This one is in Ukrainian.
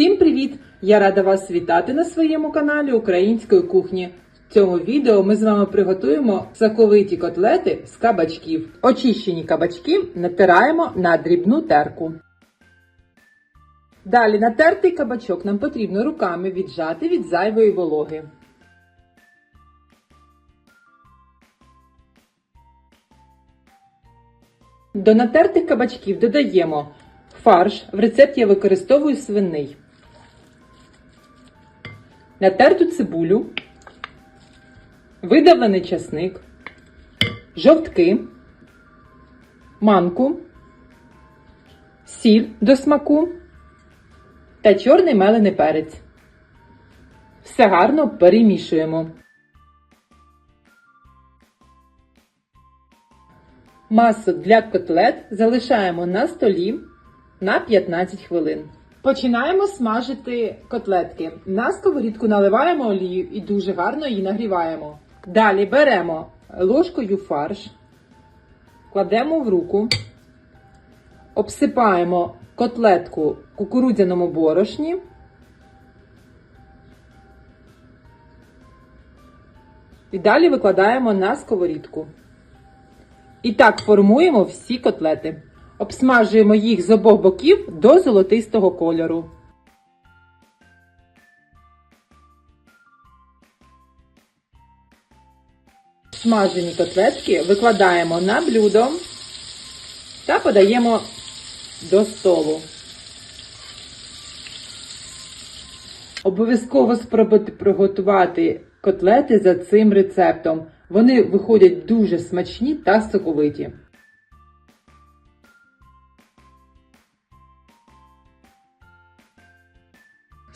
Всім привіт! Я рада вас вітати на своєму каналі Української кухні. В цьому відео ми з вами приготуємо соковиті котлети з кабачків. Очищені кабачки натираємо на дрібну терку. Далі натертий кабачок нам потрібно руками віджати від зайвої вологи. До натертих кабачків додаємо фарш. В рецепті я використовую свиний. Натерту цибулю, видавлений часник, жовтки, манку, сіль до смаку та чорний мелений перець. Все гарно перемішуємо. Масу для котлет залишаємо на столі на 15 хвилин. Починаємо смажити котлетки. На сковорідку наливаємо олію і дуже гарно її нагріваємо. Далі беремо ложкою фарш, кладемо в руку, обсипаємо котлетку кукурудзяному борошні. І далі викладаємо на сковорідку. І так формуємо всі котлети. Обсмажуємо їх з обох боків до золотистого кольору. Смажені котлетки викладаємо на блюдо та подаємо до столу. Обов'язково спробуйте приготувати котлети за цим рецептом. Вони виходять дуже смачні та соковиті.